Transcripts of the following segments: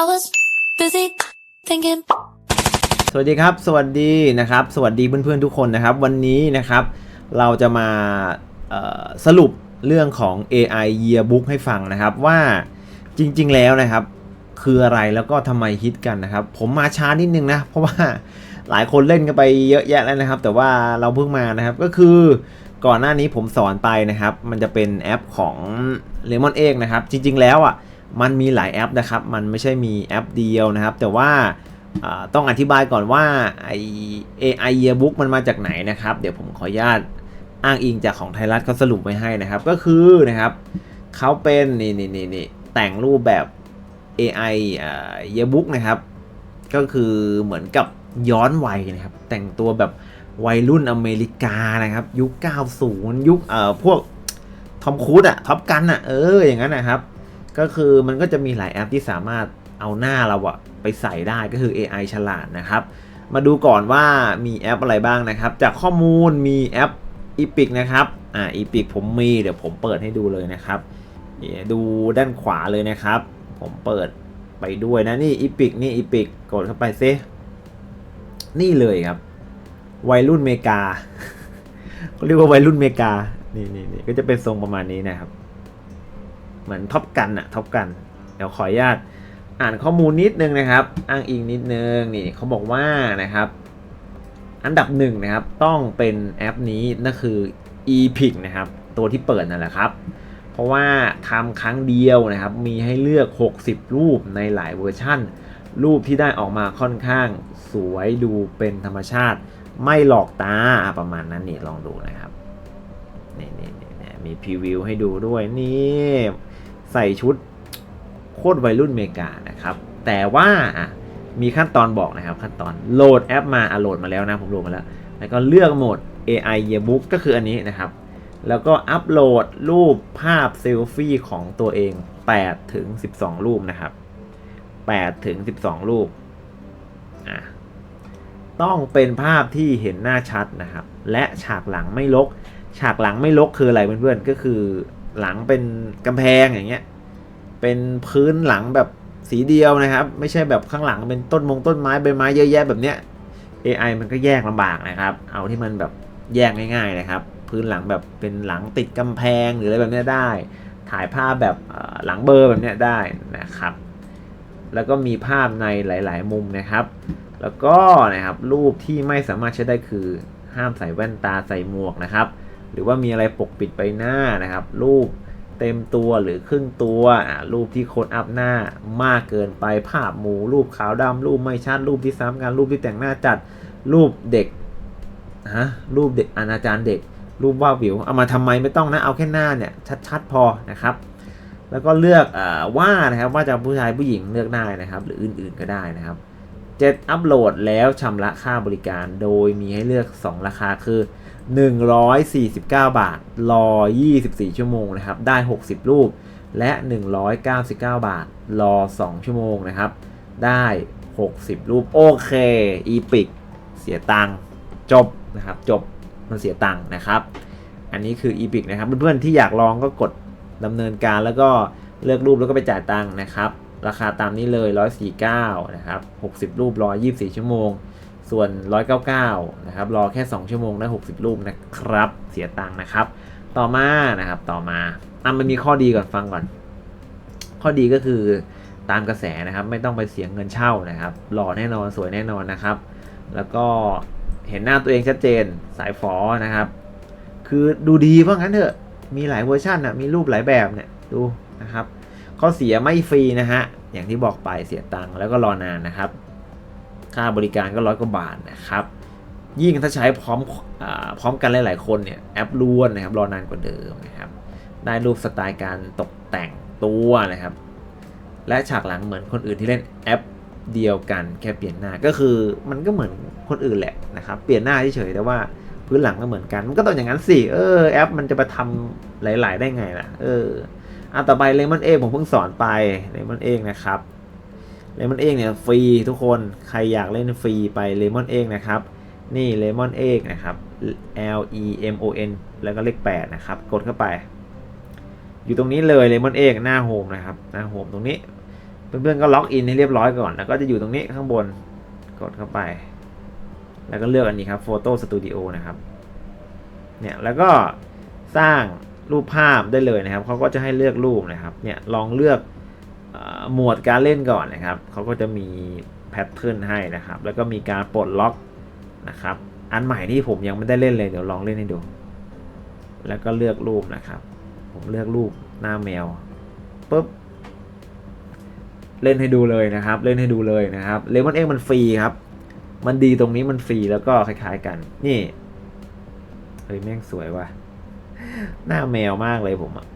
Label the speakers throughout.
Speaker 1: I was busy thinking.
Speaker 2: สวัสดีครับ สวัสดีนะครับ สวัสดีเพื่อนๆทุกคนนะครับ วันนี้นะครับ เราจะมาสรุปเรื่องของ AI Yearbook ให้ฟังนะครับว่าจริง ๆ แล้วนะครับ คืออะไรแล้วก็ทำไมฮิตกันนะครับ ผมมาช้านิดนึงนะ เพราะว่าหลายคนเล่นกันไปเยอะแยะแล้วนะครับ แต่ว่าเราเพิ่งมานะครับก็คือก่อนหน้านี้ผมสอนไปนะครับ มันจะเป็นแอปของ Lemon เองนะครับ จริง ๆ แล้วอะ มันมีหลายแอปนะครับ มันไม่ใช่มีแอปเดียวนะครับ แต่ว่าต้องอธิบายก่อนว่าไอ AI Yearbook มันมาจากไหนนะครับ เดี๋ยวผมขออนุญาตอ้างอิงจากของไทยรัฐเขาสรุปไว้ให้นะครับ ก็คือนะครับเขาเป็นนี่นี่นี่นี่แต่งรูปแบบ AI อ่า Yearbook นะครับ ก็คือเหมือนกับย้อนวัยนะครับ แต่งตัวแบบวัยรุ่นอเมริกานะครับ ยุค 90 ยุคเอ่อพวกทอมครูซอะท็อปกันอะเอออย่างนั้นนะครับ ก็คือมันก็จะมีหลายแอปที่สามารถเอาหน้าเราอะไปใส่ได้ก็คือ AI ฉลาดนะครับ มาดูก่อนว่ามีแอปอะไรบ้างนะครับ จากข้อมูลมีแอป Epic นะครับอ่า Epic ผมมีเดี๋ยวผมเปิดให้ดูเลยนะครับดูด้านขวาเลยนะครับ ผมเปิดไปด้วยนะนี่ Epic นี่ Epic กดเข้าไปซินี่เลยครับ วัยรุ่นเมกาเขาเรียกว่าวัยรุ่นเมกานี่นี่นี่ก็จะเป็นทรงประมาณนี้นะครับ เหมือนท็อปกันอะท็อปกัน เดี๋ยวขออนุญาตอ่านข้อมูลนิดนึงนะครับ อ้างอิงนิดนึงนี่เขาบอกว่านะครับ อันดับหนึ่งนะครับ ต้องเป็นแอปนี้นั่นคือ epic นะครับ ตัวที่เปิดนั่นแหละครับ เพราะว่าทำครั้งเดียวนะครับ มีให้เลือก 60 รูปในหลายเวอร์ชั่น รูปที่ได้ออกมาค่อนข้างสวยดูเป็นธรรมชาติ ไม่หลอกตาประมาณนั้นนี่ลองดูนะครับ มีพรีวิวให้ดูด้วยนี่ใส่ชุดโคตรวัยรุ่นเมกานะครับ แต่ว่ามีขั้นตอนบอกนะครับ ขั้นตอนโหลดแอปมาอะโหลดมาแล้วนะผมโหลดมาแล้ว แล้วก็เลือกโหมด AI Yearbook ก็คืออันนี้นะครับ แล้วก็อัปโหลดรูปภาพเซลฟี่ของตัวเอง8ถึง12 รูปนะครับ8ถึง12 รูปอะต้องเป็นภาพที่เห็นหน้าชัดนะครับ และฉากหลังไม่ลก ฉากหลังไม่ลกคืออะไรเพื่อนๆก็คือหลังเป็นกำแพงอย่างเงี้ย เป็นพื้นหลังแบบสีเดียวนะครับ ไม่ใช่แบบข้างหลังเป็นต้นมงต้นไม้ใบไม้เยอะแยะแบบเนี้ย AI มันก็แยกลำบากนะครับ เอาที่มันแบบแยกง่ายๆนะครับ พื้นหลังแบบเป็นหลังติดกำแพงหรืออะไรแบบเนี้ยได้ ถ่ายภาพแบบหลังเบอร์แบบเนี้ยได้นะครับ แล้วก็มีภาพในหลายๆ มุมนะครับ แล้วก็นะครับรูปที่ไม่สามารถใช้ได้คือห้ามใส่แว่นตาใส่หมวกนะครับ หรือว่ามีอะไรปกปิดใบหน้านะครับ รูปเต็มตัวหรือครึ่งตัวรูปที่โคนอัพหน้ามากเกินไปภาพหมูรูปขาวดำรูปไม่ชัดรูปที่ซ้ำกันรูปที่แต่งหน้าจัดรูปเด็กฮะรูปเด็กอนาจารเด็ก รูปว่าวิว เอามาทำไมไม่ต้องนะเอาแค่หน้าเนี่ยชัดๆพอนะครับ แล้วก็เลือกอว่านะครับว่าจะผู้ชายผู้หญิงเลือกได้นะครับ หรืออื่นๆก็ได้นะครับเจ็ดอัปโหลดแล้วชำระค่าบริการ โดยมีให้เลือก 2 ราคาคือ 149 บาท รอ 24 ชั่วโมงนะครับ ได้ 60 รูป และ 199 บาท รอ 2 ชั่วโมงนะครับ ได้ 60 รูป โอเค อีพิก เสียตังค์ จบนะครับ จบ มันเสียตังค์นะครับ อันนี้คือ e p i c นะครับ เพื่อนๆ ที่อยากลองก็กดดำเนินการแล้วก็เลือกรูปแล้วก็ไปจ่ายตังค์นะครับ ราคาตามนี้เลย 149 นะครับ 60 รูปรอ24 ชั่วโมง ส่วน 199 นะครับ รอแค่ 2 ชั่วโมงได้ 60 รูปนะครับ เสียตังค์นะครับ ต่อมานะครับ ต่อมาอะมันมีข้อดีก่อนฟังก่อน ข้อดีก็คือตามกระแสนะครับ ไม่ต้องไปเสียเงินเช่านะครับ หล่อแน่นอนสวยแน่นอนนะครับ แล้วก็เห็นหน้าตัวเองชัดเจนสายฝอนะครับ คือดูดีเพราะงั้นเถอะ มีหลายเวอร์ชันอะ มีรูปหลายแบบเนี่ย ดูนะครับ ข้อเสียไม่ฟรีนะฮะ อย่างที่บอกไปเสียตังค์แล้วก็รอนานนะครับ ค่าบริการก็ร้อยกว่าบาทนะครับ ยิ่งถ้าใช้พร้อมอาพร้อมกันหลาย ๆ คนเนี่ยแอปล้วนนะครับรอนานกว่าเดิมนะครับได้รูปสไตล์การตกแต่งตัวนะครับ และฉากหลังเหมือนคนอื่นที่เล่นแอปเดียวกันแค่เปลี่ยนหน้าก็คือมันก็เหมือนคนอื่นแหละนะครับ เปลี่ยนหน้าเฉยๆแต่ว่าพื้นหลังก็เหมือนกัน มันก็ต้องอย่างนั้นสิเออแอปมันจะไปทำหลาย ๆ ได้ไงล่ะเอออะต่อไปเลมอนเองผมเพิ่งสอนไปเลมอนเองนะครับ เลมอนเองเนี่ยฟรีทุกคนใครอยากเล่นฟรีไปเลมอนเองนะครับนี่เลมอนเองนะครับ L E M O N แล้วก็เลข8นะครับกดเข้าไป อยู่ตรงนี้เลยเลมอนเองหน้าโฮมนะครับหน้าโฮมตรงนี้เพื่อนๆก็ล็อกอินให้เรียบร้อยก่อน แล้วก็จะอยู่ตรงนี้ข้างบนกดเข้าไป แล้วก็เลือกอันนี้ครับ Photo Studio นะครับเนี่ยแล้วก็สร้างรูปภาพได้เลยนะครับเขาก็จะให้เลือกรูปนะครับเนี่ยลองเลือก หมวดการเล่นก่อนนะครับเขาก็จะมีแพทเทิร์นให้นะครับ แล้วก็มีการปลดล็อกนะครับ อันใหม่ที่ผมยังไม่ได้เล่นเลยเดี๋ยวลองเล่นให้ดู แล้วก็เลือกรูปนะครับ ผมเลือกรูปหน้าแมวปุ๊บเล่นให้ดูเลยนะครับ เล่นให้ดูเลยนะครับเลมอนเอ็กมันฟรีครับ มันดีตรงนี้มันฟรีแล้วก็คล้ายๆกัน นี่เฮ้ยแม่งสวยว่ะหน้าแมวมากเลยผมอะ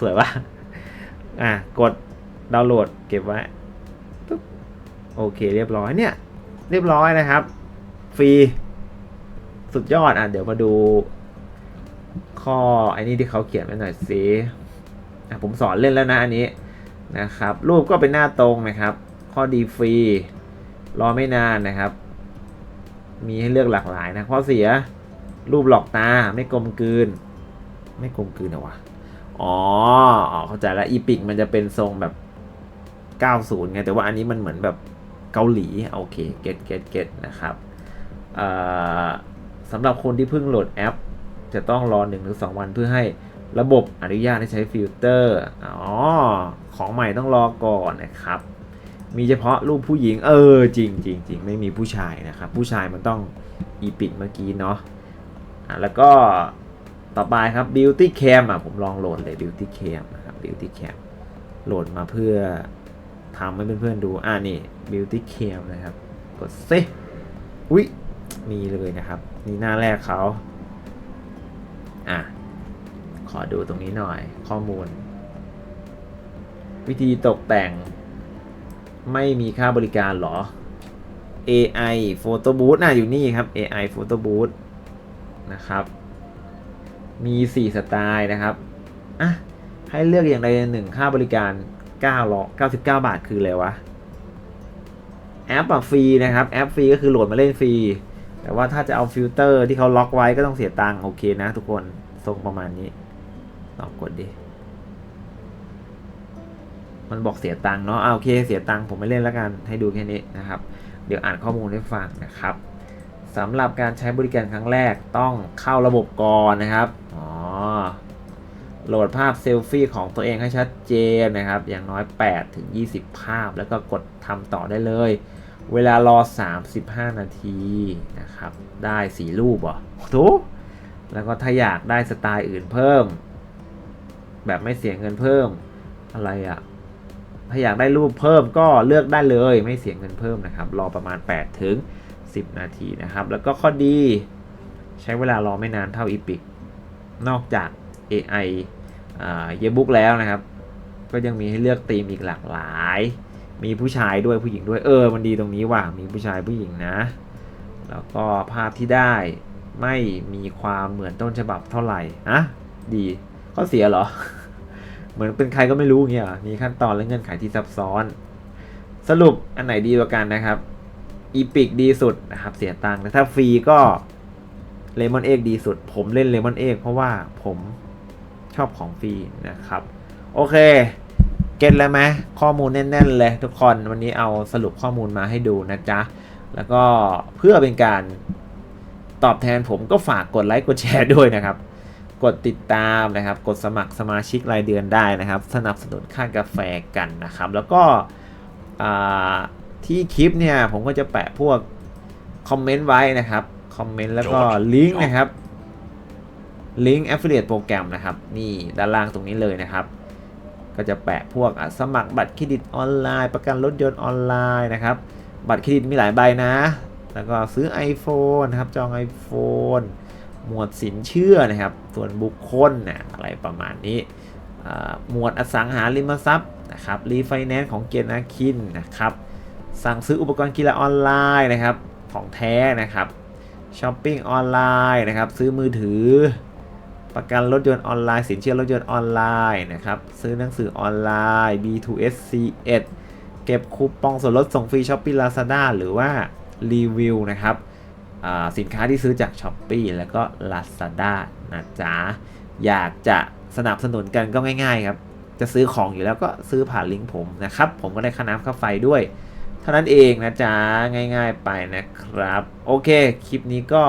Speaker 2: สวยว่ะ อะกดดาวน์โหลดเก็บไว้ปุ๊บโอเคเรียบร้อยเนี่ย เรียบร้อยนะครับ ฟรี สุดยอดอะเดี๋ยวมาดู ข้อไอ้นี่ที่เขาเขียนไว้หน่อยสิอะผมสอนเล่นแล้วนะอันนี้นะครับ รูปก็เป็นหน้าตรงนะครับ ข้อดีฟรี รอไม่นานนะครับ มีให้เลือกหลากหลายนะข้อเสียรูปหลอกตาไม่กลมกลืน ไม่กลมกลืนเหรอวะ อ๋อเข้าใจแล้วอีพิกมันจะเป็นทรงแบบ 90 ไง แต่ว่าอันนี้มันเหมือนแบบเกาหลี โอเค เก็ตเก็ตเก็ตนะครับสำหรับคนที่เพิ่งโหลดแอป จะต้องรอ1-2วันเพื่อให้ระบบอนุญาตให้ใช้ฟิลเตอร์ อ๋อ ของใหม่ต้องรอก่อนนะครับ มีเฉพาะรูปผู้หญิง เออ จริงจริงจริงไม่มีผู้ชายนะครับ ผู้ชายมันต้องอีพิกเมื่อกี้เนาะะแล้วก็ ต่อไปครับ Beauty Cam อะผมลองโหลดเลย Beauty Cam นะครับ Beauty Cam โหลดมาเพื่อทำให้เพื่อนๆดู อ่านี่ Beauty Cam นะครับ กดซิอุ้ยมีเลยนะครับ นี่หน้าแรกเขาอะ ขอดูตรงนี้หน่อยข้อมูล วิธีตกแต่ง ไม่มีค่าบริการหรอ AI Photo Booth น่ะอยู่นี่ครับ AI Photo Booth นะครับ มี 4 สไตล์นะครับอะให้เลือกอย่างใดอย่างหนึ่งค่าบริการ9 99 บาทคืออะไรวะ แอปอะฟรีนะครับ แอปฟรีก็คือโหลดมาเล่นฟรี แต่ว่าถ้าจะเอาฟิลเตอร์ที่เขาล็อกไว้ก็ต้องเสียตังค์โอเคนะทุกคนทรงประมาณนี้ลองกดดิ มันบอกเสียตังค์เนาะเอาโอเค เสียตังค์ผมไม่เล่นแล้วกัน ให้ดูแค่นี้นะครับ เดี๋ยวอ่านข้อมูลให้ฟังนะครับสำหรับการใช้บริการครั้งแรกต้องเข้าระบบก่อนนะครับ อ๋อ โหลดภาพเซลฟี่ของตัวเองให้ชัดเจนนะครับ อย่างน้อย 8 ถึง 20 ภาพ แล้วก็กดทำต่อได้เลย เวลารอ 35 นาทีนะครับ ได้4รูปเหรอทุกแล้วก็ถ้าอยากได้สไตล์อื่นเพิ่ม แบบไม่เสียเงินเพิ่มอะไรอะถ้าอยากได้รูปเพิ่มก็เลือกได้เลยไม่เสียเงินเพิ่มนะครับ รอประมาณ 8 ถึง 10 นาทีนะครับ แล้วก็ข้อดี ใช้เวลารอไม่นานเท่าอีพิก นอกจาก AI เยบุ๊กแล้วนะครับ ก็ยังมีให้เลือกธีมอีกหลากหลาย มีผู้ชายด้วยผู้หญิงด้วยเออ มันดีตรงนี้ว่ะมีผู้ชายผู้หญิงนะ แล้วก็ภาพที่ได้ไม่มีความเหมือนต้นฉบับเท่าไหร่อะดีข้อเสียเหรอ เหมือนเป็นใครก็ไม่รู้เงี้ยมีขั้นตอนและเงื่อนไขที่ซับซ้อน สรุปอันไหนดีกว่ากันนะครับอีพิกดีสุดนะครับเสียตังค์แต่ถ้าฟรีก็ เลมอนเอกดีสุด ผมเล่นเลมอนเอกเพราะว่าผมชอบของฟรีนะครับ โอเค เก็ตแล้วไหมข้อมูลแน่น ๆ เลยทุกคนวันนี้เอาสรุปข้อมูลมาให้ดูนะจ๊ะ แล้วก็เพื่อเป็นการตอบแทนผมก็ฝากกดไลค์กดแชร์ด้วยนะครับ กดติดตามนะครับ กดสมัครสมาชิกรายเดือนได้นะครับ สนับสนุนค่ากาแฟกันนะครับ แล้วก็ที่คลิปเนี่ยผมก็จะแปะพวกคอมเมนต์ไว้นะครับ คอมเมนต์แล้วก็ลิงก์นะครับลิงก์ affiliate โปรแกรมนะครับ นี่ด้านล่างตรงนี้เลยนะครับ ก็จะแปะพวกอะสมัครบัตรเครดิตออนไลน์ ประกันรถยนต์ออนไลน์นะครับ บัตรเครดิตมีหลายใบนะ แล้วก็ซื้อ iPhone นะครับ จอง iPhone หมวดสินเชื่อนะครับ ส่วนบุคคลนะอะไรประมาณนี้อ่าหมวดอสังหาริมทรัพย์นะครับ รีไฟแนนซ์ของเกียรตินาคินนะครับ สั่งซื้ออุปกรณ์กีฬาออนไลน์นะครับ ของแท้นะครับ ช้อปปิ้งออนไลน์นะครับ ซื้อมือถือ ประกันรถยนต์ออนไลน์ สินเชื่อรถยนต์ออนไลน์นะครับ ซื้อหนังสือออนไลน์ B2S C1 เก็บคูปองส่วนลดส่งฟรีช้อปปี้ลาซาด้าหรือว่ารีวิวนะครับสินค้าที่ซื้อจาก s h อ p e e แล้วก็ Lazada นะจ๊ะ อยากจะสนับสนุนกันก็ง่ายๆครับ จะซื้อของอยู่แล้วก็ซื้อผ่านลิงก์ผมนะครับ ผมก็ได้ค่าน้ำค่าไฟด้วย เท่านั้นเองนะจ๊ะ ง่ายๆไปนะครับ โอเค คลิปนี้ก็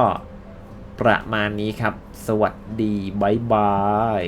Speaker 2: ประมาณนี้ครับ สวัสดี บ๊ายบาย